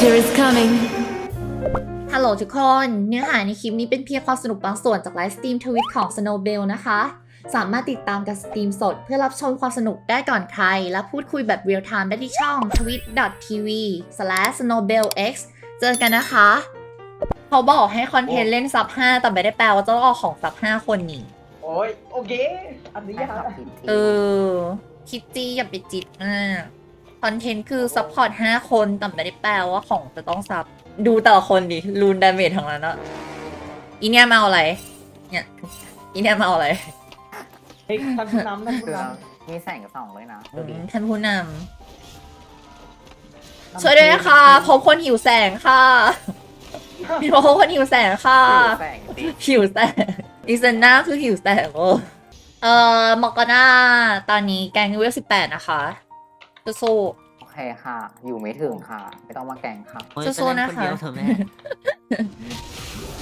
Winter is coming. ฮัลโหลทุกคน เนื้อหาในคลิปนี้เป็นเพียงความสนุกบางส่วนจากไลฟ์สตรีมทวิตของ Snowbell นะคะ สามารถติดตามการสตรีมสดเพื่อรับชมความสนุกได้ก่อนใคร และพูดคุยแบบเรียลไทม์ได้ที่ช่อง twit.tv/snowbellx เจอกันนะคะ เขาบอกให้คอนเทนต์เล่นซับ 5 แต่ไม่ได้แปลว่าจะต้องเอาของซับ 5 คนนี่ โอ้ย โอเค อันนี้ยากเออ คิดจี้อย่าไปจิตมาก คอนเทนต์คือซัพพอร์ต5คนแต่ไม่ได้แปลว่าของจะต้องซับ ดูแต่ละคนดิรูนดาเมจทั้งนั้นอะอีเนี่ยมาเอาอะไร เนี่ย อีเนี่ยมาเอาอะไร เฮ้ยท่านผู้นำท่านผู้คือนำมีแสงส่องเลยนะดูดิท่านผู้นำช่วยด้วยนะคะพบคนหิวแสงค่ะมีพบคนหิวแสงค่ะแสงดิหิวแสงอีเซนน่าคือหิวแสงโอ้เอ่อมอกกาน่าตอนนี้แกงเวลสิบแปดนะคะ สู้โอเคค่ะ อยู่ไม่ถึงค่ะ ไม่ต้องมาแกล้งค่ะ สู้ๆนะคะเดียวเถอะแม่ๆ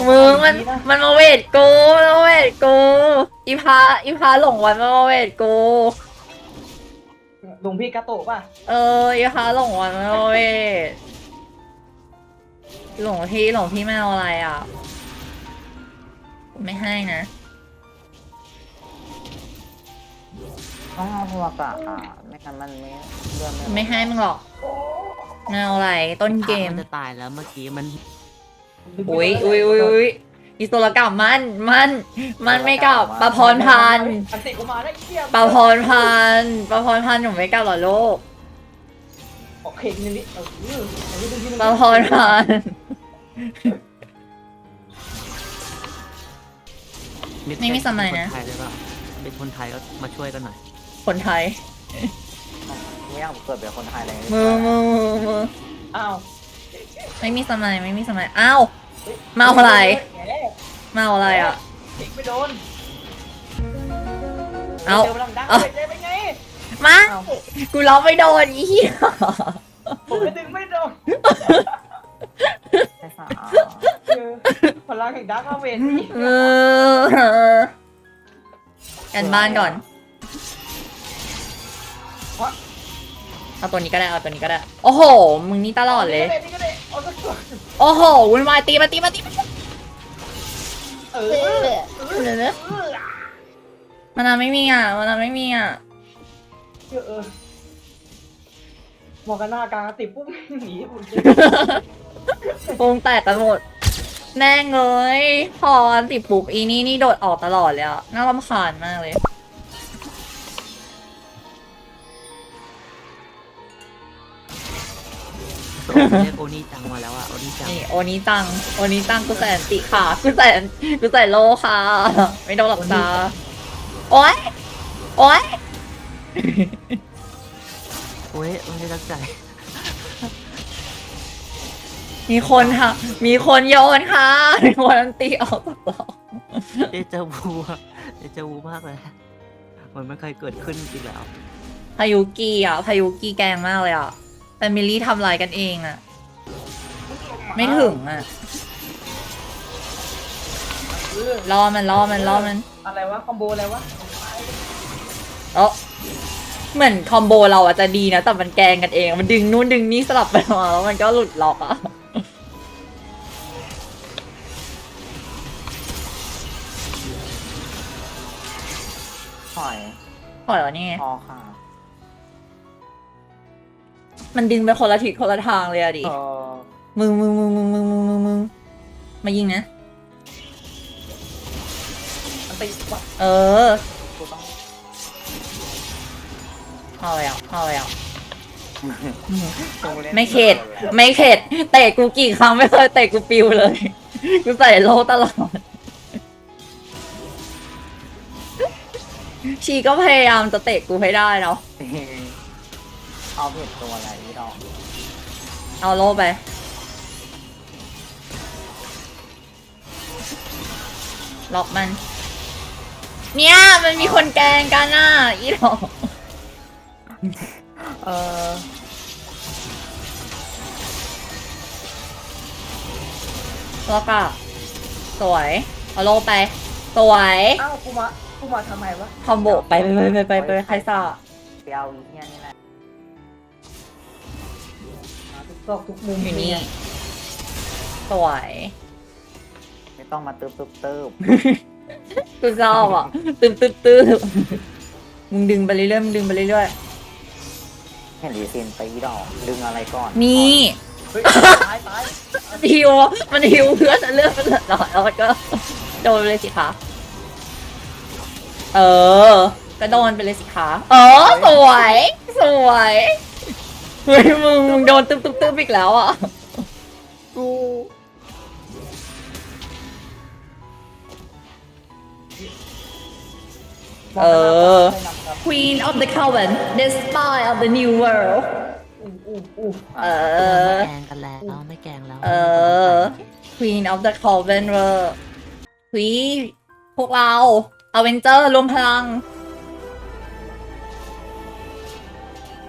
มึงมันมันมาเวทกูมันมาเวทกูอีพาอีพาหลงวันมันมาเวทกูหลวงพี่กาโตะป่ะเอออีพาหลงวันมันมาเวทหลงพี่หลงพี่ไม่เอาอะไรอะ ไม่ให้นะ ต้องเอาหัวกะค่ะไม่งั้นมันไม่เรื่องไม่ให้มึงหรอกไม่เอาอะไรต้นเกมนจะตายแล้วเมื่อกี้มันอุ้ยอุ้ยอุ้ยอุ้ยอีโซลกรรมมันมันมันไม่กลับปะพรพันธุ์อันติกูมาได้เที่ยมปะพรพันธุ์ปะพรพันธุ์หนูไม่กลับเหรอลูกโอเคนี่นี่เอออันนี้ดูที่ปะพรพันธุ์ไม่มีสมัยนะ เป็นคนไทยเลยเปล่าเป็นคนไทยก็มาช่วยกันหน่อย คนไทย ไม่อยากเกิดเป็นคนไทยเลยมือมือมือมืออ้าวไม่มีสมัยไม่มีสมัยอ้าวมาเอาอะไรแหมมาเอาอะไรอะเด็กไม่โดนเอาจพลังดังเอาเด็กเป็นไงมากูร้องไม่โดนอีเหี้ยผมไม่ดึงไม่โดนใช่สาเออพลังแห่งดาร์คอาเวนนี่เออกันบ้านก่อน เอาตัวนี้ก็ได้เอาตัวนี้ก็ได้โอ้โห มึงนี่ตลอดเลย นี่ก็ได้เอาสักตัวโอ้โหวุ่นวายตีมาตีมาตีมาเออเออเออมันนาไม่มีอะมันนาไม่มีอะเออเออมองกันหน้ากลางติดปุ๊บหนีผมวงแตกกันหมดแน่เงยพอติดปุ๊บอีนี่นี่โดดออกตลอดเลยอะน่ารำคาญมากเลย เรียกโอนี่จังมาแล้วอะโอนี่จังนี่โอนี้ตังโอนี้ตังกูใส่อันติค่ะกูใส่อันกูใส่โลค่ะ ไม่โดนหลับตาโอ๊ยโอ๊ยโอ้ยไม่ได้ตั้งใจมีคนค่ะ มีคนโยนค่ะมีคนอันตีออกจากเราเดจาวูอะเดจาวูมากเลยมันไม่เคยเกิดขึ้นจริงแล้ว พายุกีอะพายุกีแกงมากเลยอะ แฟมิลี่ทำลายกันเองอะไม่ถึงอะเออล่อมันล่อมันล่อมัน อะไรวะคอมโบอะไรวะเออเหมือนคอมโบเราอะจะดีนะ แต่มันแกงกันเอง มันดึงนู่นดึงนี่สลับไปมาแล้วมันก็หลุดล็อกอะถอยปล่อยวะนี่ไงพอค่ะ มันดึงไปคนละทิศคนละทางเลยอะดิเออมึงมึงมึงมึงมึงมึงมึงมึงมายิงนะ มันติดว่ะเออ กูต้องเอาเลยอะเอาเลยอะกูล่นไม่เข็ด ไม่เข็ด เตะกูกี่ครั้งไม่เคยเตะกูปิวเลย กูใส่โลตลอด ชีก็พยายามจะเตะกูให้ได้เนาะ เอาผิดตัวอะไรนี่ดอกเอาโลไป ล็อกมัน เนี่ย มันมีคนแกล้งกันอะอีดอกเออล็อกอะสวย เอาโลไป สวยอ้าวกูมากูมาทำไมวะคอมโบไปไปไปไปไปไปใครซ่า ไปเอาอีเนี่ยนี่แหละ ซอกทุกมุมอยู่นี่เยสวย ไม่ต้องมาตึบตึบตึบกูชอบอะตึมตึมตึมมึงดึงไปเรื่อยๆมึงดึงไปเรื่อยเห็นดีซินตีดอกดึงอะไรก่อนๆนี่เฮ้ยตายตายมันฮิวมันฮิวเพื่อจะเลือกมันเหลือน้อยแล้วมันก็โดนไปเลยสิคะเออ ก็โดนไปเลยสิคะเออสวย สวย เฮ้ยมึงมึงโดนตึ๊บตึ๊บตึ๊บอีกแล้วอะกูเออให้นำครับ Queen of the Coven the spy of the new world อู้อู้อู้เอเออ ไม่แกล้งกันแล้วไม่แกล้งแล้วเออ Queen of the Coven เวอร์หุยพวกเราอเวนเจอร์รวมพลัง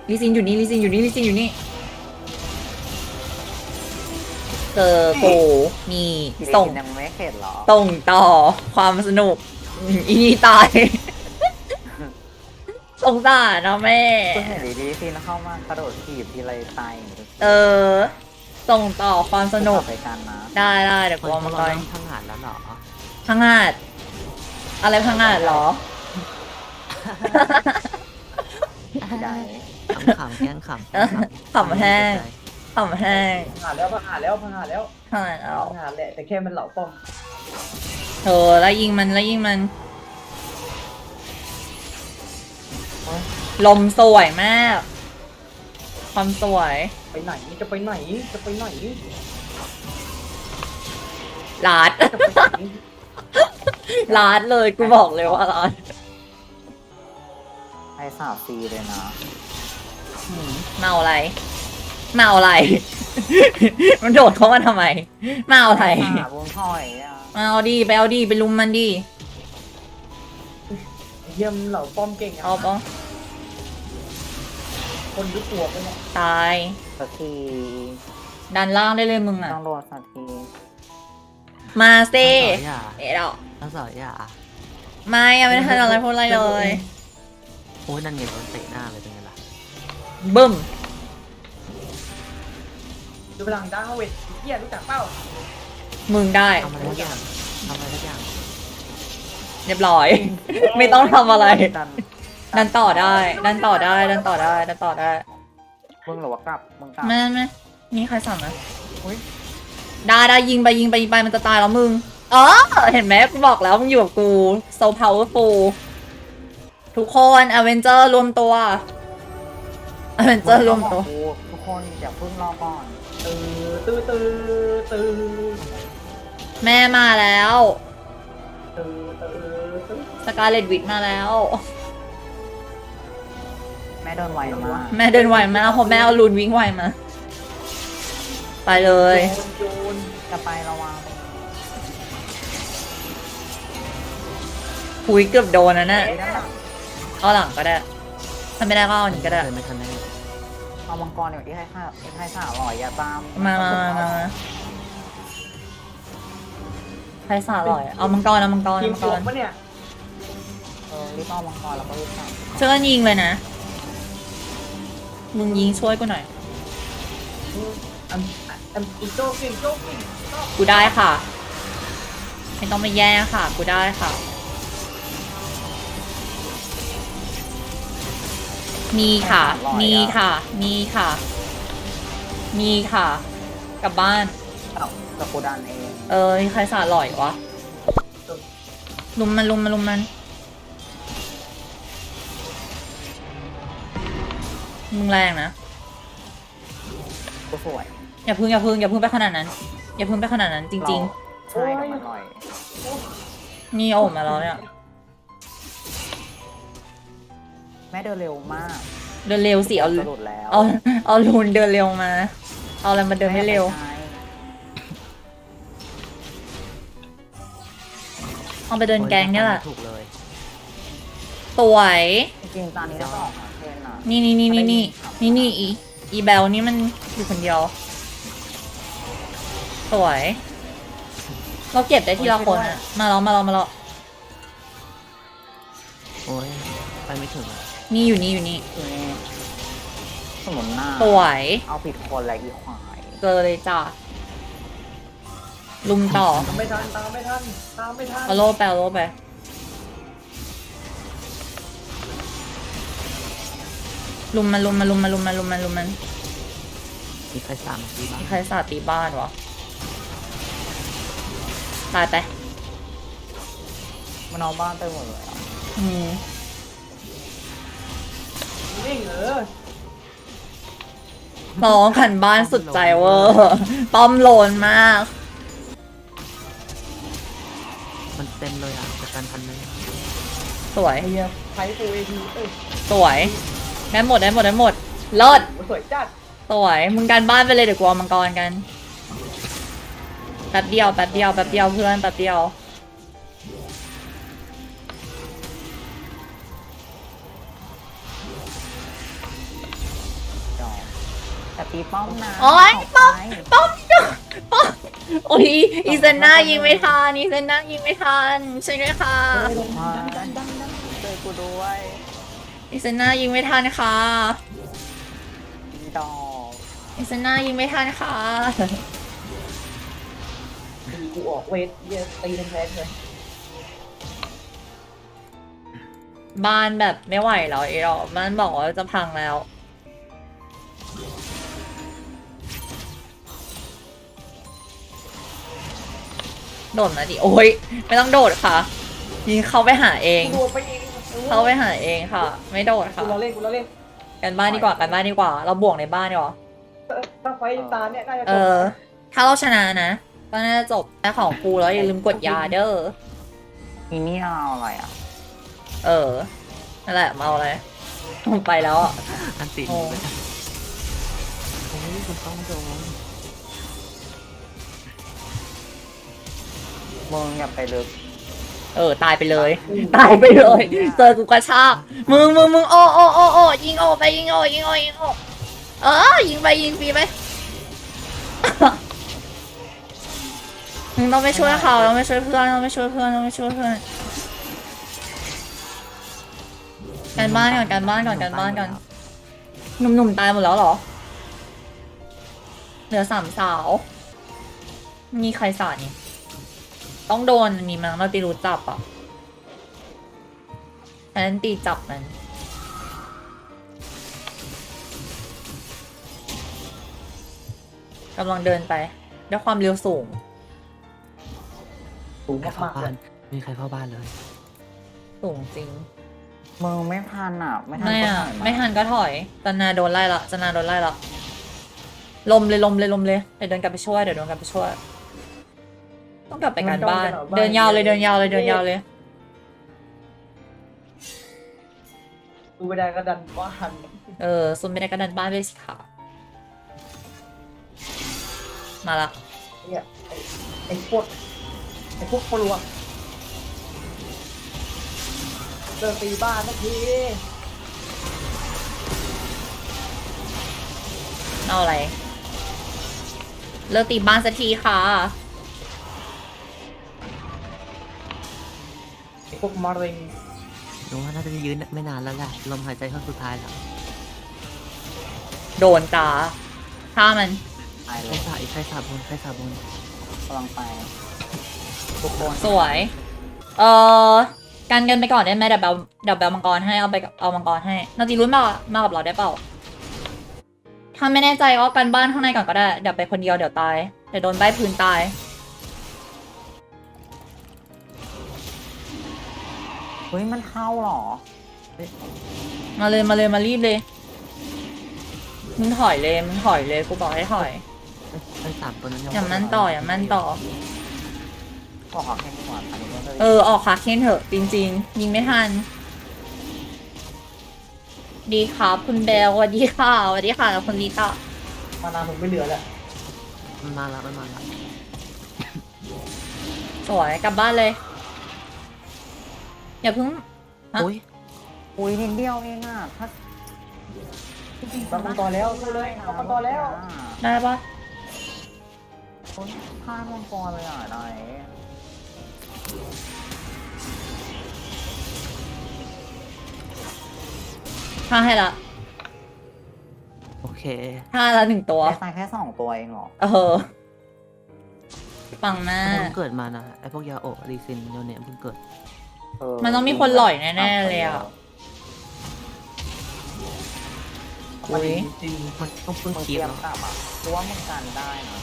ลิซินอยู่นี่ลิซินอยู่นี่ลิซินอยู่นี่เจอกูนี่ดีส่งซินยังไม่เข็ดเหรอส่งต่อความสนุกอืมอีนี่ตายสงสารนะแม่กูเห็นดีดีซินเข้ามากระโดดถีบทีไรตายอย่างนี้เออ ส่งต่อความสนุกไปกันนะได้ได้เดี๋ยวคกูนเอาเขามาเราก่อนนั่งพังงานแล้วเหรอพังงาดอะไรพังงาดเหรอ ได้ ขำๆแกล้งขำเออขำแห้งขำแห้งพังหาแล้วพังหาแล้วพังหาแล้วขนาดเอาพังหาแหละแต่แค่มันเหล่าป้อมเธอแล้วยิงมันแล้วยิงมัน ลมสวยมาก ความสวย ไปไหนจะไปไหนจะไปไหนลาด จะไปไหนลาดเลยกูบอกเลยว่าลาดให้สาวซีเลยนะอืม เมาอะไร เมาอะไร มันโดดเข้ามาทำไม เมาอะไร หาบุญถอยอะมาเอาดีไปเอาดีไปลุมมันดีเยี่ยมเหล่าป้อมเก่งเอาอะปะคนรู้ตัวไปเนี่ยตาย สักทีดันล่างได้เลยมึงอะ ต้องโดนสักทีมาเซ่ต้องสอยอย่าเอ๋ดอกต้องสอยอย่าไม่ยังไม่ได้ทำอะไรพูดอะไรเลย โอ้ยนั่นไงโดนเตะหน้าเลยเป็นไง ล่ะบึ้มดูพลังดังเวทเฮียรู้จักเป้ามึงได้ทำอะไรทุกอย่างทำอะไรทุกอย่างเรียบร้อย ไม่ต้องทำอะไร ดันดันต่อได้ ดันต่อได้ ดันต่อได้ ดันต่อได้มึงหรือว่ากลับมึงกลับแม่แม่นี่ใครสั่งนะอุ๊ย ได้ได้ยิงไปยิงไปยิงไปมันจะตายแล้วมึงอ๋อเห็นไหมกูบอกแล้วมึงอยู่กับกู so powerful ทุกคนอเวนเจอร์รวมตัว อเวนเจอร์รวมตัวกูทุกคนอย่าเพิ่งรอก่อนตื้อตื้อตื้อตื้อแม่มาแล้ว ตื้อตื้อตื้อสกาเลตวิทมาแล้ว แม่เดินไวมากแม่เดินไหวมากเพราะแม่เอาลูนวิ่งไหวมา ไปเลยโยนโยนจะไประวังคุยเกือบโดนนะน่ะไอ้นั่นน่ะ เอาหลังก็ได้ ถ้าไม่ได้ก็เอาอันนี้ก็ได้เลยไม่ทันได้เอามังกรเดี๋ยวไอ้ให้ข้าไอ้ให้ข้าอร่อยอย่าตามมามามามามาใครสาอร่อย เอามังกรเอามังกรทีเอามมังสกวรมปะเนี่ยเออรีบเอามังกรแล้วก็รีบทช่วยกันยิงเลยนะ มึงยิงช่วยกูหน่อยอันอันอีโจ้เก่งโจ้เก่งโจ้กูได้ค่ะ ไม่ต้องมาแย่งค่ะ กูได้ค่ะ มีค่ะ มีค่ะ มีค่ะ มีค่ะ กลับบ้านำเอากระปูดันเองเออมีใครสาอร่อยวะ ลุมมันลุมมันลุมมัน มึงแรงนะกูสวยอย่าพึ่งอย่าพึ่งอย่าพึ่งไปขนาดนั้น อย่าพึ่งไปขนาดนั้นจริงใช่แต่มันอร่อยๆนี่โออกมาแล้วเนี่ย แม่เดินเร็วมากเดินเร็วสิเอาจะหลุดแล้วเอาเอาลูนเดินเร็วมา เอาอะไรมาเดินไม่เร็วใช่เอาไปเดินแกงเนี่ยแหละถูกเลยสวย จริงๆตอนนี้เราต้องออกหาเทรนอะนี่นี่นี่นี่นี่นี่นี่อีอีเบลนี่มันอยู่คนเดียว สวย เราเก็บได้ทีละคนอะมาแล้วมาแล้วมาแล้วโอ้ยไปไม่ถึงอะ นี่อยู่นี่อยู่นี่ทีนี้สมุนหน้าสวยเอาผิดคนอะไรอีควายเจอเลยจ้ะลุมต่อตามไม่ทันตามไม่ทันตามไม่ทันเอาโลไปเอาโลไปลุมมันลุมมันลุมมันลุมมันลุมมันลุมมันมีใครสามทีบ้างมีใครสาดตีบ้านวะตายไปมันเอาบ้านไปหมดเลยอะอืม นิ่งเออน้องขันบ้านสุดใจเวอร์ป้อมโลนมาก มันเต็มเลยอะจากการทันเลยสวย ไอ้เหี้ยไทยฟูเอทีเอ้ยสวย ได้หมดได้หมดได้หมดเลิศสวยจัดสวย มึงการบ้านไปเลยเดี๋ยวกูเอามังกรกัน แป๊บเดียวแป๊บเดียวแป๊บเดียวเพื่อนแป๊บเดียว ต่ตีป้อมนะโอ๊ยออกไปป้อมป้อมโอ้ยอีเซนน่ายิงไม่ทันอีเซนน่ายิงไม่ทันช่วยด้วยค่ะมาดันดันดันเจอกูด้วยอีเซนน่ายิงไม่ทันค่ะดอกอีเซนน่ายิงไม่ทันค่ะตีกูออกเวทเหี้ยตีแทนๆเลยบ้านแบบไม่ไหวแล้วไอ้ดอกมันบอกว่าจะพังแล้ว โดดมาดิโอ้ยไม่ต้องโดดค่ะ ยิงเข้าไปหาเองกูโดนไปเองเข้าไปหาเองค่ะ ไม่โดดกูค่ะเราเล่นกูเราเล่นกันบ้านดีกว่ากันบ้านดีกว่า เราบวกในบ้านดีกว่าถ้าไฟตาเนี่ยน่าจะจเอบอ ถ้าเราชนะนะก็น่าจะจบแต่ของกูแล้วอย่าลืมกดยาเด้ออีนี่เอาอะไรอะเออนั่นแหละมาเอาอะไรไปแล้วอะอันติโอ้ไปจ้ะโอ้ยคุณต้องโดน มึงอย่าไปลึกเออ ตายไปเลย ตายไปเลยเจอกูกระชากมึงมึงมึงโอโอโอโอยิงโอไปยิงโอยิงโอยิงโอเออยิงไปยิงฟรีไปมึงต้องไปช่วยเขาต้องไปช่วยเพื่อนต้องไปช่วยเพื่อนต้องไปช่วยเพื่อนการบ้านก่อนการบ้านก่อนการบ้านก่อนหนุ่มๆตายหมดแล้วเหรอเหลือสามสาว มีใครสาดนี่ ต้องโดนอันนี้มั้งเราตีรู้จับอะฉันตีจับมันกำลังเดินไป ด้วยความเร็วสูง สูงใครเข้ามากๆเลบ้านยมีใครเข้าบ้านเลย สูงจริง มึงไม่ทันอะ ไม่ทันไม่ก็อะหายาไม่ทันก็ถอยจันนาโดนไล่ละจันนาโดนไล่ละลมเลยลมเลยลมเลยเดี๋ยวเดินกลับไปช่วยเดี๋ยวเดินกลับไปช่วย ต้องกลับไปการบ้าน เดินยาวเลยเดินยาวเลยเดินยาวเลย กูไม่ได้ก็ดันบ้านเออซุนไม่ได้ก็ดันบ้านไปสิค่ะ มาละเนี่ยไอ้ไอ้พวกไอ้พวกปลวกเดินตีบ้านสักทีเอาอะไร เลิกตีบ้านสักทีค่ะ พวกมะเร็งหนูว่าน่าจะยืนไม่นานแล้วแหละลมหายใจเข้าสุดท้ายแล้วโดนจ้าฆ่ามันตายเลใครยสาอีกใครสาบนใครสาบนกำลังไปทุกคนสวย เออกันกันไปก่อนได้ไหมเดี๋ยวเบลเดี๋ยวเบลมังกรให้เอาไปกับเอามังกรให้นาตีรุ่นมามากับเราได้เปล่าถ้าไม่แน่ใจก็กันบ้านข้างในก่อนก็ได้เดี๋ยวไปคนเดียวเดี๋ยวตายเดี๋ยวโดนใบพื้นตาย เฮ้ยมันเข้าเหรอ มาเลยมาเลยมารีบเลย มึงถอยเลยมึงถอยเลยกูบอกให้ถอยเอ้ยใครสามตัวนั้นอย่ามั่นต่ออย่ามั่นต่อ ขอขอแค่ก่อนอันนี้ก็จะเออออกคาเคนเถอะจริง ๆ ยิงไม่ทัน ดีครับคุณเบลสวัสดีค่ะสวัสดีค่ะคุณลิตามานามึงไม่เหลือแล้วมันมาแล้วมันมาแล้วสวยกลับบ้านเลย อย่าเพิ่ง ฮะ โอ้ยอุ้ยนิดเดียวเองอะถ้ารับมังกรแล้วสู้เลยรับมังกรแล้วได้ปะคนพลาดมังกรเลยอะไหนฆ่าให้ละโอ้โอเคห้าแล้วหนึ่งตัว ได้ตังค์แค่สองตัวเองเหรอ เออ ปังมาเพิ่กงเกิดมานะไอพวกยาโอะรีซินโยเนะเพิ่งเกิด เออมันต้องมีคนหล่อยแน่ๆเลยอะมันจริงมันต้องเพิ่งมึงคีเตรีบยมแล้วกลับอะกูว่ามึงกันได้นะ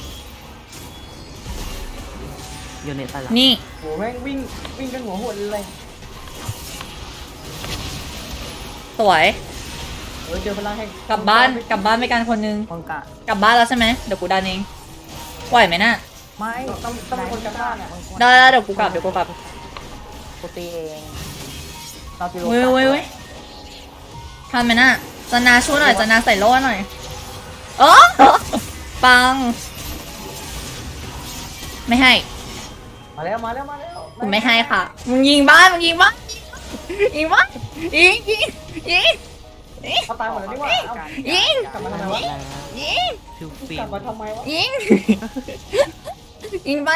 โยเนะไปละนี่ โหแม่งวิ่งวิ่งกันหัวหดเลยสวย เออเจอพลังแห่งกลับบ้าน กลับบ้านไปกันคนนึงมึงกะกลับบ้านแล้วใช่ไหมเดี๋ยวกูดันเองไหวไหมน่ะ ไม่ต้องต้องเป็นคนกลับบ้านอะได้ได้เดี๋ยวกูกลับ เดี๋ยวกูกลับ กูตีเองเราตีเว้ยเว้ยเว้ยทันไหมน่ะจะนาช่วยหน่อยจะนาใส่โล่หน่อยเออปัง ไม่ให้ มาแล้วมาแล้วมาแล้วกูไม่ให้ค่ะ มึงยิงบ้านมึงยิงบ้านยิงบ้านยิงยิงยิงเอาตายหมดแล้วนี่หว่าเอายิงกลับมาทำไมวะยิงฟิวฟิกลับนมาทำไมวะยิง ยิงไป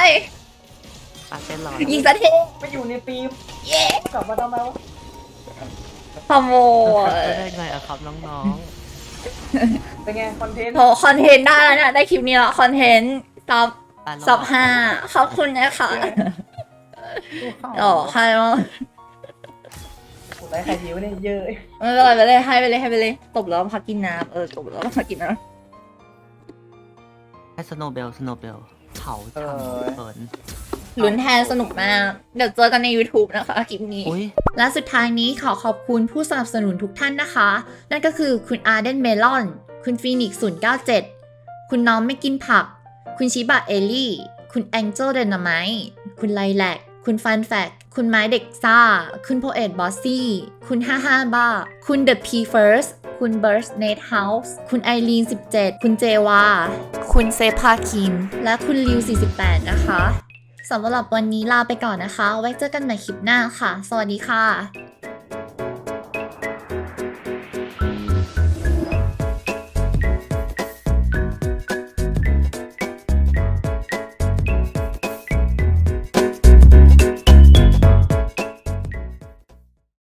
ปาเต้นรอยิงสักทีไปอยู่ในปีมเย้กลับมาทำไมวะขโมยก็ได้ไงอะครับน้องเป็นไงคอนเทนต์โถคอนเทนต์ได้แล้วเนี่ยได้คลิปนี้แล้วคอนเทนต์ซับๆปาโลซับห้าขอบคุณนะคะกูเข้าอ๋อใครวะถูกได้ใครดีวะเนี่ยเยอะไม่เป็นไรไปเลยให้ไปเลยให้ไปเลยตบแล้วพักกินน้ำเออตบแล้วพักกินน้ให้สโนว์เบลสโนว์เบลเผาทำเปินำ ลุ้นแทนสนุกมาก เดี๋ยวเจอกันใน YouTube นะคะคลิปนี้อุ้ยและสุดท้ายนี้ขอขอบคุณผู้สนับสนุนทุกท่านนะคะ นั่นก็คือคุณอาร์เดนเมลอน คุณฟีนิกซ์097 คุณน้องไม่กินผัก คุณชิบะเอลี่ คุณแองเจิลเดนามายคุณไลแลกคุณฟันแฟกคุณไม้เด็กซ่า คุณโพเอตบอสซี่ คุณ55บ้า คุณ The P First คุณ Burst Nate House คุณไอรีน 17 คุณเจวา คุณเซพาคิม และคุณลิว 48 นะคะ สำหรับวันนี้ลาไปก่อนนะคะ ไว้เจอกันใหม่คลิปหน้าค่ะ สวัสดีค่ะ